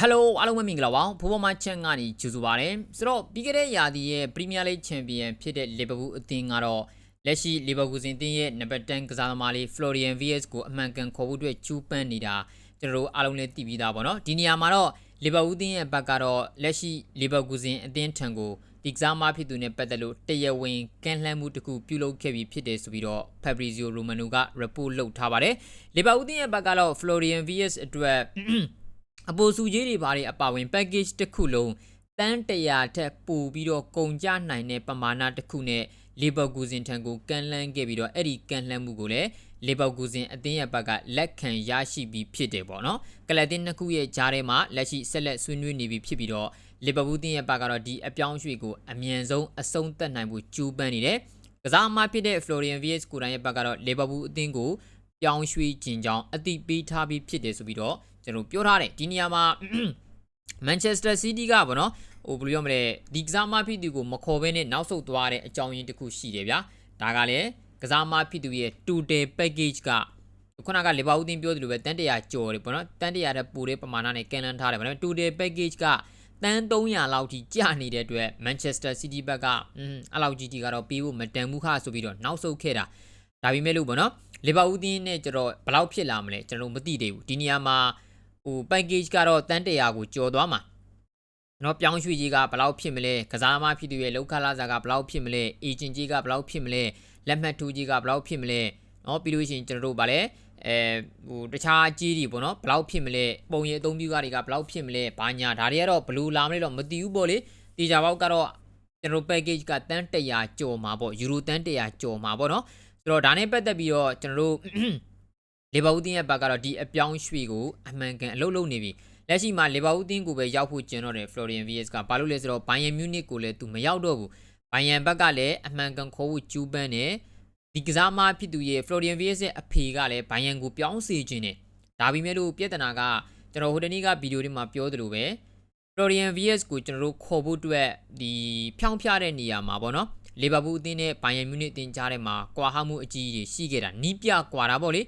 ဟယ်လိုအားလုံးပဲမင်္ဂလာပါဖိုးပေါ်မချန်ကနေကြိုဆိုပါရစေဆိုတော့ပြီးခဲ့တဲ့ရာသီရဲ့ပရီးမီးယားလိဂ်ချန်ပီယံဖြစ်တဲ့လီဗာပူးအသင်းကတော့လက်ရှိလီဗာပူးစင်အသင်းရဲ့နံပါတ်10ကစားသမားလေးဖလိုရီယန်ဗီယက်စ်ကိုအမှန်ကန်ခေါ်ဖို့အတွက်ကျူးပန်းနေတာကျွန်တော်တို့အားလုံးလည်းသိပြီးသားပေါ့နော်ဒီနေရာမှာတော့လီဗာပူးအသင်းရဲ့ဘက်ကတော့လက်ရှိလီဗာပူးစင်အသင်းထံကိုဒီကစားမဖြစ်သူနဲ့ပတ်သက်လို့တရားဝင်ကန့်လှမ်းမှုတစ်ခုပြုလုပ်ခဲ့ပြီးဖြစ်တယ်ဆိုပြီးတော့ Fabrizio Romano က report လုပ်ထားပါတယ်လီဗာပူးအသင်းရဲ့ဘက်ကတော့ Florian Vias အတွက် အပိုစုကြီးတွေဘာတွေအပါဝင် package တစ်ခုလုံးတန်း100ထက်ပိုပြီးတော့ကုန်ကျနိုင်တဲ့ပမာဏတစ်ခုနဲ့လီဗာပူးစင်ထံကိုကန်လှမ်းခဲ့ပြီးတော့အဲ့ဒီကန်လှမ်းမှုကိုလည်းလီဗာပူးစင်အသင်းရဲ့ဘက်ကလက်ခံရရှိပြီးဖြစ်တယ်ပေါ့နော်ကလပ်တင်နှစ်ခုရဲ့ကြားထဲမှာလက်ရှိဆက်လက်ဆွေးနွေးနေပြီးဖြစ်ပြီးတော့လီဗာပူးတင်းရဲ့ဘက်ကတော့ဒီအပြောင်းအရွှေ့ကိုအမြန်ဆုံးအဆုံးသတ်နိုင်ဖို့ကြိုးပမ်းနေတယ်ကစားအမဖြစ်တဲ့ Florian Vies ကိုယ်တိုင်ရဲ့ဘက်ကတော့လီဗာပူးအသင်းကိုပြောင်းရွှေ့ခြင်းကြောင့်အတိပေးထားပြီးဖြစ်တယ်ဆိုပြီးတော့ ကျွန်တော်ပြောထားတယ်ဒီနေရာမှာ Manchester City ကဗောနော်ဟိုဘယ်လိုပြောမလဲဒီကစားမဖြစ်သူကိုမခေါ်ဘဲနဲ့နောက်ဆုတ်သွားတဲ့အကြောင်းရင်းတစ်ခုရှိတယ်ဗျာဒါကလည်းကစားမဖြစ်သူရဲ့ total package ကခုနကလေဘာဦးတင်ပြောသလိုပဲတန်တရာကျော်တယ်ပေါ့နော်တန်တရာတဲ့ပူတဲ့ပမာဏနဲ့ကန်လန်ထားတယ်ဗောနော် total package ကတန်း300လောက်ထိကျနေတဲ့အတွက် Manchester City ဘက်ကအင်းအဲ့လောက်ကြီးကြီးကတော့ပေးဖို့မတန်ဘူးခါဆိုပြီးတော့နောက်ဆုတ်ခဲ့တာဒါပေမဲ့လို့ဗောနော်လီဗာပူးတင်းနဲ့ကျတော့ဘယ်လောက်ဖြစ်လာမလဲကျွန်တော်မသိသေးဘူးဒီနေရာမှာ ဟို package ကတော့တန်း100ကိုကျော်သွားမှာနော်ပြောင်းရွှေ့ကြီးကဘယ်လောက်ဖြစ်မလဲကစားမဖြစ်သူရဲ့လောက်ခလာစာကဘယ်လောက်ဖြစ်မလဲ agent ကြီးကဘယ်လောက်ဖြစ်မလဲလက်မှတ်ထိုးကြီးကဘယ်လောက်ဖြစ်မလဲနော်ပြီးလို့ရှိရင်ကျွန်တော်တို့ဗာလဲအဲဟိုတခြားအကြီးတွေပေါ့နော်ဘယ်လောက်ဖြစ်မလဲပုံရိပ်အသုံးပြုကတွေကဘယ်လောက်ဖြစ်မလဲဘာညာဒါတွေကတော့ဘလူးလာမလဲတော့မသိဘူးပေါ့လေတေချာပေါက်ကတော့ကျွန်တော် package ကတန်း100ကျော်မှာပေါ့ယူရိုတန်း100ကျော်မှာပေါ့နော်ဆိုတော့ဒါနဲ့ပတ်သက်ပြီးတော့ကျွန်တော်တို့ လီဗာပူးတင်းရဲ့ဘက်ကတော့ဒီအပြောင်းရွှေ့ကိုအမှန်ကန်အလုပ်လုပ်နေပြီလက်ရှိမှာလီဗာပူးတင်းကိုပဲရောက်ဖို့ကျန်တော့တယ်ဖလိုရီယန်ဗီယက်စ်ကဘာလို့လဲဆိုတော့ဘိုင်ယန်မြူနစ်ကိုလည်းသူမရောက်တော့ဘူးဘိုင်ယန်ဘက်ကလည်းအမှန်ကန်ခေါ်ဖို့ကျူးပန်းတယ်ဒီကစားမဖြစ်သူရဲ့ဖလိုရီယန်ဗီယက်စ်ရဲ့အဖေကလည်းဘိုင်ယန်ကိုပြောင်းစေခြင်းတယ်ဒါပေမဲ့လို့ပြဿနာကကျွန်တော်ဟိုတနေ့ကဗီဒီယိုတွေမှာပြောသလိုပဲ Florian VS ကိုကျွန်တော်တို့ခေါ်ဖို့အတွက်ဒီဖြောင်းဖျတဲ့နေရာမှာပေါ့နော်လီဗာပူးအသင်းနဲ့ဘိုင်ယန်မြူနစ်အသင်းကြားထဲမှာကွာဟမှုအကြီးကြီးရှိခဲ့တာနီးပြကွာတာပေါ့လေ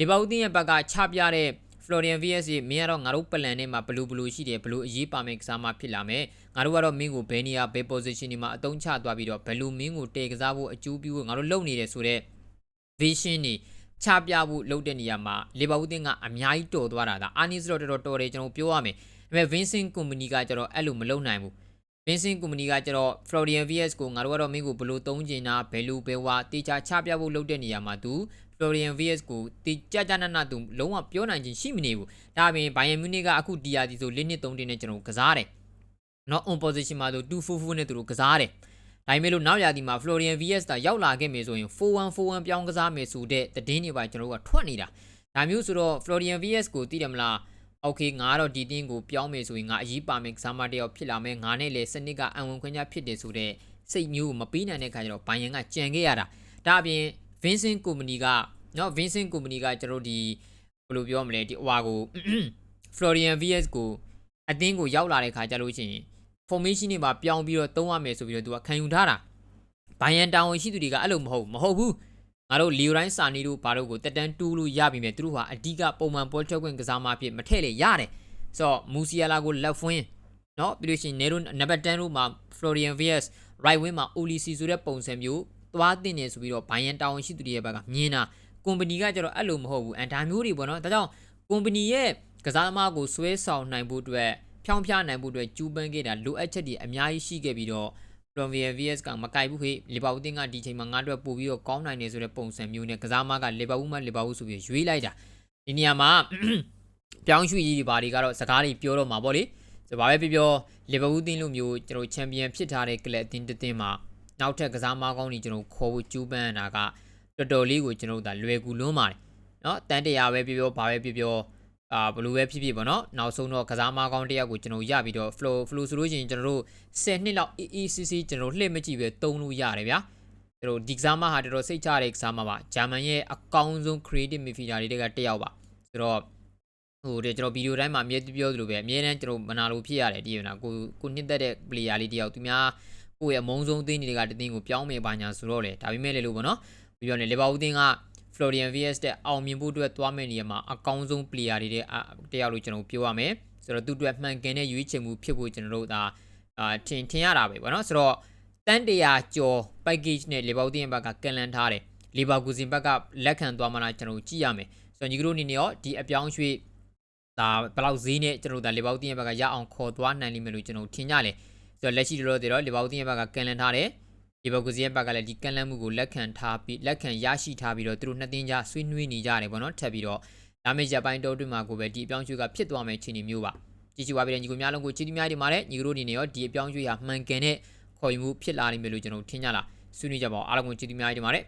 လီဗာပူးအသင်းရဲ့ဘက်ကချပြတဲ့ Florian VS ရေမင်းကတော့ငါတို့ပလန်ထဲမှာဘလူးဘလူးရှိတယ်ဘလူးအရေးပါမယ်ကစားမှဖြစ်လာမယ်ငါတို့ကတော့မင်းကိုဘယ်နေရာဘယ် position ဒီမှာအတုံးချသွားပြီးတော့ဘလူးမင်းကိုတေကစားဖို့အကျိုးပြုဖို့ငါတို့လုပ်နေတယ်ဆိုတော့ vision တွေချပြဖို့လုပ်တဲ့နေရာမှာလီဗာပူးအသင်းကအများကြီးတော်သွားတာဒါအာနီစ်တော့တော်တော်တော်တယ်ကျွန်တော်ပြောရမယ်ဒါပေမဲ့ Vincent Company ကကျတော့အဲ့လိုမလုပ်နိုင်ဘူး Vincent Company ကကျတော့ Florian VS ကိုငါတို့ကတော့မင်းကိုဘလို့သုံးကျင်တာဘယ်လိုပဲဝါတေချာချပြဖို့လုပ်တဲ့နေရာမှာသူ Florian VS ကိုတေကြကြနနသူလုံးဝပြောနိုင်ခြင်းရှိမနေဘူးဒါအပြင် Bayern Munich ကအခု DRT ဆို၄နှစ်၃တင်းနဲ့ကျွန်တော်ကစားတယ်နော် on position မှာဆို244နဲ့သူတို့ကစားတယ်ဒါပေမဲ့လို့နောက်ရာသီမှာ Florian VS တာရောက်လာခဲ့မယ်ဆိုရင်4141ပြောင်းကစားမယ်ဆိုတဲ့တည်င်းတွေပါကျွန်တော်တို့ကထွက်နေတာဒါမျိုးဆိုတော့ Florian VS ကိုသိတယ်မလားโอเคငါတော့ဒီတင်းကိုပြောင်းမယ်ဆိုရင်ငါအရေးပါမယ်ကစားမတယောက်ဖြစ်လာမယ်ငါနဲ့လေစနစ်ကအံဝင်ခွင့်ကြဖြစ်တယ်ဆိုတော့စိတ်မျိုးကိုမပေးနိုင်တဲ့ခါကျတော့ဘိုင်ယန်ကကြံခဲ့ရတာဒါအပြင် Vincent Company ကเนาะ Vincent Company ကကျွန်တော်ဒီဘယ်လိုပြောမလဲဒီအဝါကို Florian VS ကိုအတင်းကိုရောက်လာတဲ့ခါကျလို့ရှိရင် formation တွေမှာပြောင်းပြီးတော့သုံးရမယ်ဆိုပြီးတော့သူကခံယူထားတာဘိုင်ယန်တာဝန်ရှိသူတွေကအဲ့လိုမဟုတ်မဟုတ်ဘူးငါတို့လီယိုတိုင်းစာနီတို့ဘာတို့ကိုတက်တန်းတူးလို့ရပြီမြဲသူတို့ဟာအဓိကပုံမှန်ပေါ်ထွက်ခွင့်ကစားမဖြစ်မထည့်လေရတယ်ဆိုတော့မူစီယာလာကိုလက်ဖွင့်เนาะပြီးလို့ရှိရင်နေတို့နံပါတ်10တို့မှာ Florian Vias right wing မှာ Olisi ဆိုတဲ့ပုံစံမျိုး သွားတင်နေဆိုပြီးတော့ဘိုင်ယန်တာဝန်ရှိသူတွေရဲ့ဘက်ကမြင်တာကွန်ပဏီကကျတော့အဲ့လိုမဟုတ်ဘူးအန်ဒါမျိုးတွေပေါ့နော်ဒါကြောင့်ကွန်ပဏီရဲ့ကစားသမားကိုဆွဲဆောင်နိုင်ဖို့အတွက်ဖြောင်းဖျားနိုင်ဖို့အတွက်ကျူးပန်းခဲ့တာလိုအပ်ချက်တွေအများကြီးရှိခဲ့ပြီးတော့ Florian VS ကမကိုက်ဘူးခေလီဗာပူးတင်းကဒီချိန်မှာငါတို့ပို့ပြီးတော့ကောင်းနိုင်နေဆိုတဲ့ပုံစံမျိုးနဲ့ကစားမကလီဗာပူးမှလီဗာပူးဆိုပြီးရွေးလိုက်တာဒီနေရာမှာပြောင်းရွှေ့ကြီးတွေဘာတွေကတော့စကားတွေပြောတော့မှာပေါ့လေဆိုဘာပဲပြောပြောလီဗာပူးတင်းလိုမျိုးကျွန်တော်ချန်ပီယံဖြစ်ထားတဲ့ကလပ်အသင်းတစ်သင်းမှာ နောက်ထပ်ကစားမကောင်းတွေကျွန်တော်ခေါ်ဖို့ကျူးပန်းတာကတော်တော်လေးကိုကျွန်တော်တို့ဒါလွယ်ကူလွန်းပါတယ်เนาะတန်တရာပဲပြောပြောဘာပဲပြောပြောအာဘလူးပဲဖြစ်ဖြစ်ပေါ့နော်နောက်ဆုံးတော့ကစားမကောင်းတယောက်ကိုကျွန်တော်ရပြီးတော့ flow flow ဆိုလို့ရှိရင်ကျွန်တော်တို့10နှစ်လောက် EECC ကျွန်တော်လှည့်မကြည့်ပဲတုံးလို့ရတယ်ဗျာကျွန်တော်ဒီကစားမဟာတော်တော်စိတ်ချတဲ့ကစားမပါဂျာမန်ရဲ့အကောင်းဆုံး creative midfielder တွေကတယောက်ပါဆိုတော့ဟိုတဲ့ကျွန်တော်ဗီဒီယိုတိုင်းမှာအမြဲပြောသလိုပဲအမြဲတမ်းကျွန်တော်မနာလို့ဖြစ်ရတယ်ဒီရနာကိုကိုနှစ်သက်တဲ့ player လေးတယောက်သူများ ကိုယ့်ရဲ့အမုန်းဆုံးအသင်းတွေကတသင်းကိုပြောင်းမယ်ပါညာဆိုတော့လေဒါပေမဲ့လေလို့ပေါ့နော်ပြီးတော့လေလီဗာပူးအသင်းက Florian VS တဲ့အောင်မြင်ဖို့အတွက်သွားမယ့်နေရာမှာအကောင်းဆုံး player တွေတဲ့တယောက်လို့ကျွန်တော်ပြောရမယ်ဆိုတော့သူတို့မှန်ကန်တဲ့ရွေးချယ်မှုဖြစ်ဖို့ကျွန်တော်တို့ဒါအာထင်ထင်ရတာပဲပေါ့နော်ဆိုတော့တန်တရာကျော် package နဲ့လေဘောက်တင်ဘက်ကကန်လန်ထားတယ်လေဘောက်ကူစင်ဘက်ကလက်ခံသွားမှလားကျွန်တော်တို့ကြည့်ရမယ်ဆိုတော့ညီကတို့အနေနဲ့ရောဒီအပြောင်းရွှေ့ဒါဘယ်လောက်ဈေးနဲ့ကျွန်တော်တို့ဒါလေဘောက်တင်ဘက်ကရအောင်ခေါ်သွားနိုင်လိမ့်မယ်လို့ကျွန်တော်တို့ထင်ကြတယ် ဆိုတော့လက်ရှိတော့တော့လေဘောက်တင်ဘက်ကကန်လန်ထားတယ်ဒီဘက်ကူစီရဲ့ဘက်ကလည်းဒီကန်လန့်မှုကိုလက်ခံထားပြီးလက်ခံရရှိထားပြီးတော့သူတို့နှစ်သိန်းကြားဆွေးနွေးနေကြတယ်ပေါ့နော်ထပ်ပြီးတော့ဒါမေရက်ပိုင်းတောတွင်းမှာကိုပဲဒီအပြောင်းရွှေ့ကဖြစ်သွားမယ်ခြေအနေမျိုးပါကြည့်ကြပါပြီညီကိုများလုံးကိုချီတီများဒီမှာလည်းညီကိုတို့အနေနဲ့ရောဒီအပြောင်းရွှေ့ရမှန်ကန်တဲ့ခေါ်ယူမှုဖြစ်လာနိုင်မယ်လို့ကျွန်တော်ထင်ကြလားဆွေးနွေးကြပါအောင်အားလုံးကိုချီတီများဒီမှာလည်း